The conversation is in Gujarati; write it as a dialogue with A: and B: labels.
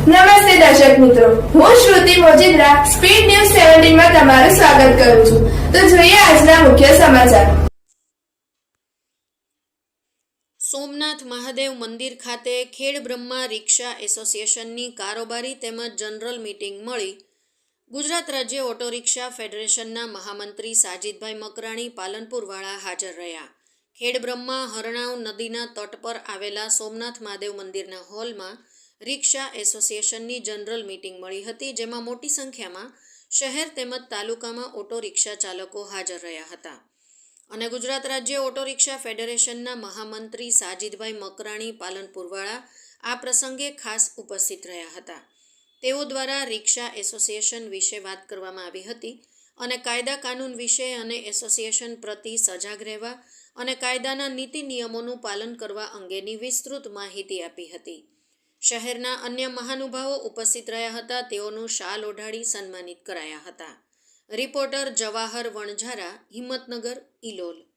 A: નમસ્તે દર્શક મિત્રો. હું શ્રુતિ મોજીદ્રા, સ્પીડ ન્યૂઝ સેવન્ટીનમાં તમારું સ્વાગત કરું છું. તો જોઈએ આજના મુખ્ય સમાચાર.
B: સોમનાથ મહાદેવ મંદિર ખાતે ખેડ બ્રહ્મા રિક્ષા એસોસિએશનની કારોબારી તેમજ જનરલ મીટિંગ મળી. ગુજરાત રાજ્ય ઓટો રિક્ષા ફેડરેશનના મહામંત્રી સાજીદભાઈ મકરાણી પાલનપુરવાળા હાજર રહ્યા. ખેડબ્રહ્મા હરણાવ નદીના તટ પર આવેલા સોમનાથ મહાદેવ મંદિરના હોલમાં રિક્ષા એસોસિએશનની જનરલ મીટિંગ મળી હતી, જેમાં મોટી સંખ્યામાં શહેર તેમજ તાલુકામાં ઓટો રિક્ષા ચાલકો હાજર રહ્યા હતા. અને ગુજરાત રાજ્ય ઓટો રિક્ષા ફેડરેશનના મહામંત્રી સાજીદભાઈ મકરાણી પાલનપુરવાળા આ પ્રસંગે ખાસ ઉપસ્થિત રહ્યા હતા. તેઓ દ્વારા રિક્ષા એસોસિએશન વિશે વાત કરવામાં આવી હતી અને કાયદા કાનૂન વિશે અને એસોસિએશન પ્રતિ સજાગ રહેવા અને કાયદાના નીતિ નિયમોનું પાલન કરવા અંગેની વિસ્તૃત માહિતી આપી હતી. શહેરના અન્ય મહાનુભાવો ઉપસ્થિત રહ્યા હતા. તેઓનું શાલ ઓઢાડી સન્માનિત કરાયા હતા. રિપોર્ટર જવાહર વણઝારા, હિંમતનગર, ઇલોલ.